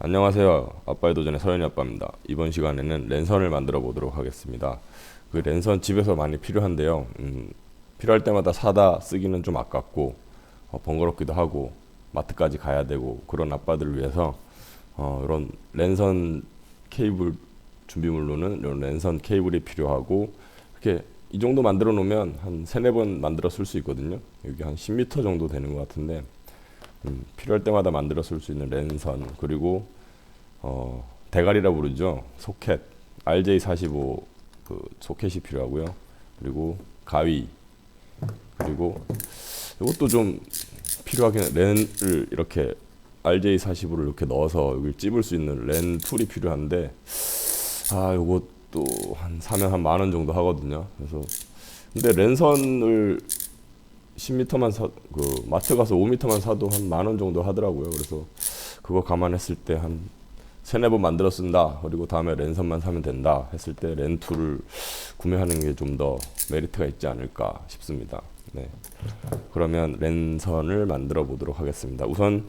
안녕하세요. 아빠의 도전의 서현이 아빠입니다. 이번 시간에는 랜선을 만들어 보도록 하겠습니다. 그 랜선 집에서 많이 필요한데요. 음, 필요할 때마다 사다 쓰기는 좀 아깝고 어, 번거롭기도 하고 마트까지 가야 되고 그런 아빠들을 위해서 어, 이런 랜선 케이블 준비물로는 이런 랜선 케이블이 필요하고 이렇게 이 정도 만들어 놓으면 한 세네 번 만들어 쓸 수 있거든요. 여기 한 10m 정도 되는 것 같은데 음, 필요할 때마다 만들어 쓸 수 있는 랜선 그리고 어, 대가리라 부르죠. 소켓. RJ45 그 소켓이 필요하고요. 그리고 가위. 그리고 이것도 좀 필요하긴 해. 랜을 이렇게 RJ45를 이렇게 넣어서 여기 찝을 수 있는 랜 툴이 필요한데 아 요것도 한 사면 한 만 원 정도 하거든요. 그래서 근데 랜선을 10m만 사, 그 마트 가서 5m만 사도 한 만 원 정도 하더라고요. 그래서 그거 감안했을 때 한 세네 번 만들어 쓴다. 그리고 다음에 랜선만 사면 된다. 했을 때 렌툴을 구매하는 게 좀 더 메리트가 있지 않을까 싶습니다. 네. 그러면 랜선을 만들어 보도록 하겠습니다. 우선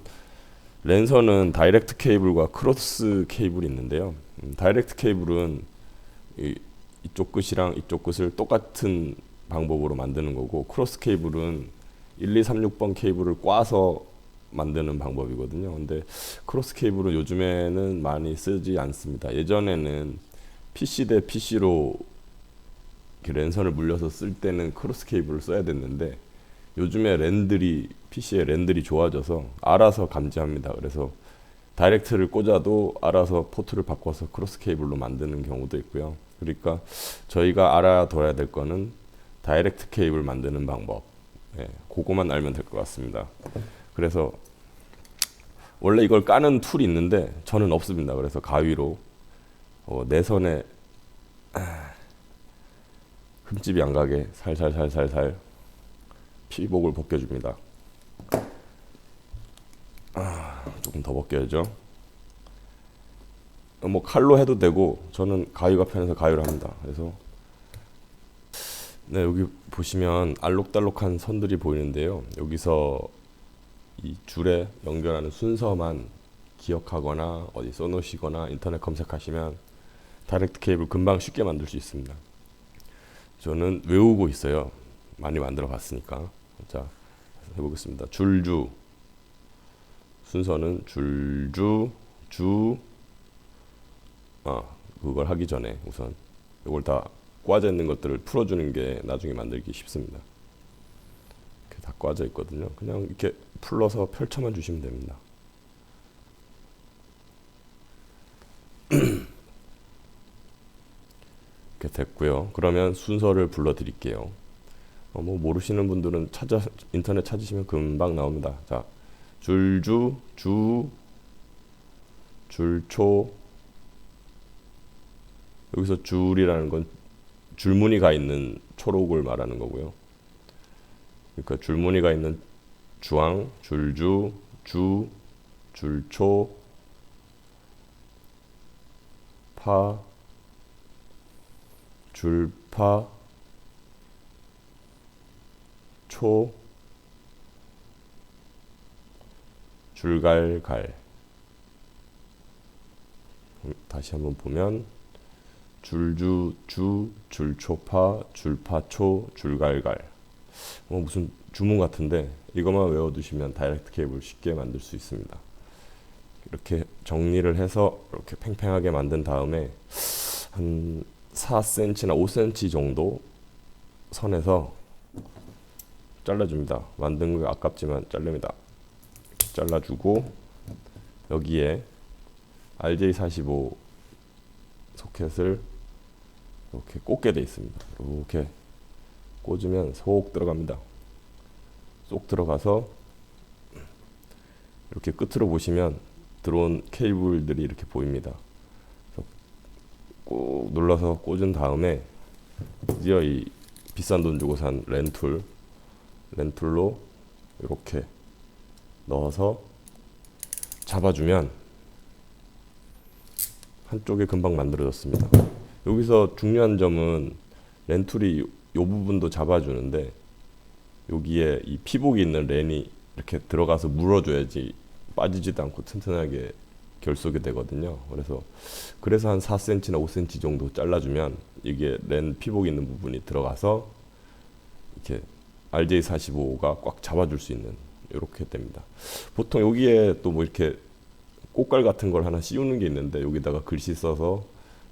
랜선은 다이렉트 케이블과 크로스 케이블이 있는데요. 음, 다이렉트 케이블은 이, 이쪽 끝이랑 이쪽 끝을 똑같은 방법으로 만드는 거고 크로스 케이블은 1, 2, 3, 6번 케이블을 꽈서 만드는 방법이거든요. 근데 크로스 케이블은 요즘에는 많이 쓰지 않습니다. 예전에는 PC 대 PC로 랜선을 물려서 쓸 때는 크로스 케이블을 써야 됐는데 요즘에 랜들이 PC의 랜들이 좋아져서 알아서 감지합니다. 그래서 다이렉트를 꽂아도 알아서 포트를 바꿔서 크로스 케이블로 만드는 경우도 있고요. 그러니까 저희가 알아둬야 될 거는 다이렉트 케이블 만드는 방법. 예, 그거만 알면 될 것 같습니다. 그래서 원래 이걸 까는 툴이 있는데 저는 없습니다. 그래서 가위로 어, 내선에 흠집이 안 가게 살살살살살 피복을 벗겨줍니다. 아, 조금 더 벗겨야죠. 어, 뭐 칼로 해도 되고 저는 가위가 편해서 가위로 합니다. 그래서 네, 여기 보시면 알록달록한 선들이 보이는데요. 여기서 이 줄에 연결하는 순서만 기억하거나 어디 써놓으시거나 인터넷 검색하시면 다이렉트 케이블 금방 쉽게 만들 수 있습니다. 저는 외우고 있어요. 많이 만들어 봤으니까. 자, 해보겠습니다. 줄주 순서는 줄주 주 아, 그걸 하기 전에 우선 이걸 다 꽈져 있는 것들을 풀어주는 게 나중에 만들기 쉽습니다. 이렇게 다 꽈져 있거든요. 그냥 이렇게 풀러서 펼쳐만 주시면 됩니다. 이렇게 됐고요. 그러면 순서를 불러드릴게요. 어, 뭐 모르시는 분들은 찾아 인터넷 찾으시면 금방 나옵니다. 자, 줄주, 주, 줄초. 여기서 줄이라는 건 줄무늬가 있는 초록을 말하는 거고요. 그러니까 줄무늬가 있는 주황, 줄주, 주, 줄초, 파, 줄파, 초, 줄갈갈. 다시 한번 보면 줄주, 주, 줄초파, 줄파초, 줄갈갈. 어, 무슨 주문 같은데 이것만 외워두시면 다이렉트 케이블 쉽게 만들 수 있습니다. 이렇게 정리를 해서 이렇게 팽팽하게 만든 다음에 한 4cm나 5cm 정도 선에서 잘라줍니다. 만든 거 아깝지만 자릅니다. 잘라주고 여기에 RJ45 소켓을 이렇게 꽂게 돼 있습니다. 이렇게 꽂으면 속 들어갑니다. 쏙 들어가서 이렇게 끝으로 보시면 들어온 케이블들이 이렇게 보입니다. 꾹 눌러서 꽂은 다음에 드디어 이 비싼 돈 주고 산 렌툴 렌툴로 이렇게 넣어서 잡아주면 한쪽에 금방 만들어졌습니다. 여기서 중요한 점은 렌툴이 이 부분도 잡아주는데 여기에 이 피복이 있는 렌이 이렇게 들어가서 물어줘야지 빠지지도 않고 튼튼하게 결속이 되거든요. 그래서 그래서 한 4cm나 5cm 정도 잘라주면 이게 렌 피복 있는 부분이 들어가서 이렇게 RJ45가 꽉 잡아줄 수 있는 이렇게 됩니다. 보통 여기에 또 뭐 이렇게 꽃갈 같은 걸 하나 씌우는 게 있는데 여기다가 글씨 써서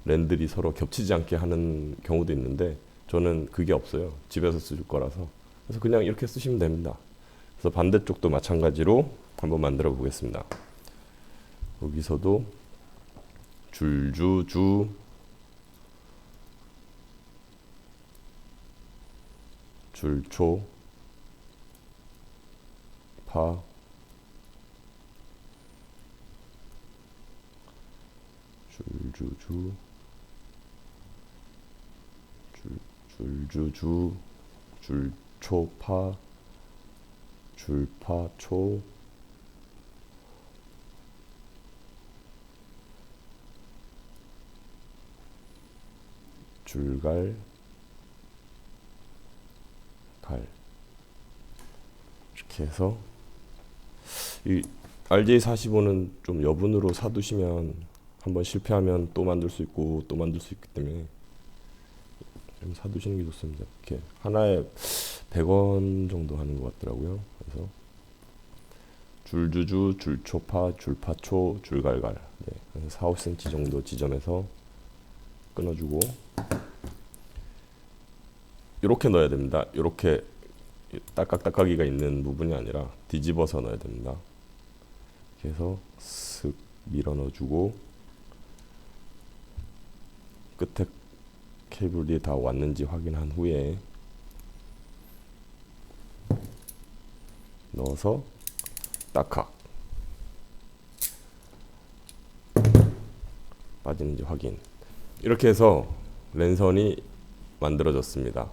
랜들이 서로 겹치지 않게 하는 경우도 있는데 저는 그게 없어요. 집에서 쓸 거라서. 그래서 그냥 이렇게 쓰시면 됩니다. 그래서 반대쪽도 마찬가지로 한번 만들어 보겠습니다. 여기서도 줄주주 줄초 파 줄주주 줄 줄주주 줄초파 줄파초 줄갈 갈 이렇게 해서 이 RJ45는 좀 여분으로 사두시면 한번 실패하면 또 만들 수 있고 또 만들 수 있기 때문에 좀 사두시는 게 좋습니다. 이렇게 하나에 100원 정도 하는 것 같더라고요. 그래서 줄주주, 줄초파, 줄파초, 줄갈갈 네, 그래서 4, 5cm 정도 지점에서 끊어주고 이렇게 넣어야 됩니다. 이렇게 딱딱딱하기가 있는 부분이 아니라 뒤집어서 넣어야 됩니다. 해서 슥 밀어 넣어주고 끝에 케이블이 다 왔는지 확인한 후에 넣어서 딱학 빠지는지 확인 이렇게 해서 랜선이 만들어졌습니다.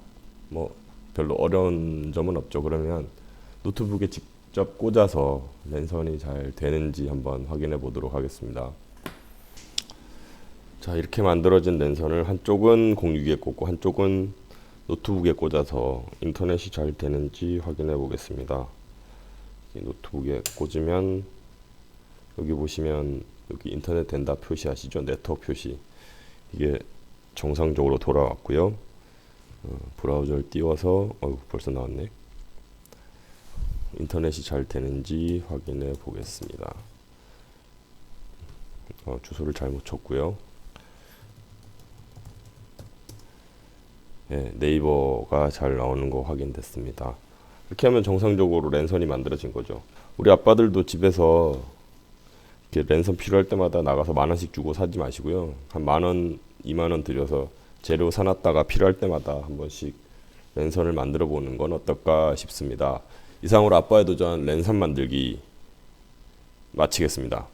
뭐 별로 어려운 점은 없죠. 그러면 노트북에 직접 꽂아서 랜선이 잘 되는지 한번 확인해 보도록 하겠습니다. 자 이렇게 만들어진 랜선을 한쪽은 공유기에 꽂고 한쪽은 노트북에 꽂아서 인터넷이 잘 되는지 확인해 보겠습니다. 이 노트북에 꽂으면 여기 보시면 여기 인터넷 된다 표시하시죠? 네트워크 표시. 이게 정상적으로 돌아왔고요. 어, 브라우저를 띄워서 어휴 벌써 나왔네. 인터넷이 잘 되는지 확인해 보겠습니다. 어, 주소를 잘못 쳤고요 예, 네이버가 잘 나오는 거 확인됐습니다 이렇게 하면 정상적으로 랜선이 만들어진 거죠 우리 아빠들도 집에서 이렇게 랜선 필요할 때마다 나가서 만 원씩 주고 사지 마시고요. 한 만 원, 이만 원 들여서 재료 사놨다가 필요할 때마다 한 번씩 랜선을 만들어 보는 건 어떨까 싶습니다. 이상으로 아빠의 도전 랜선 만들기 마치겠습니다.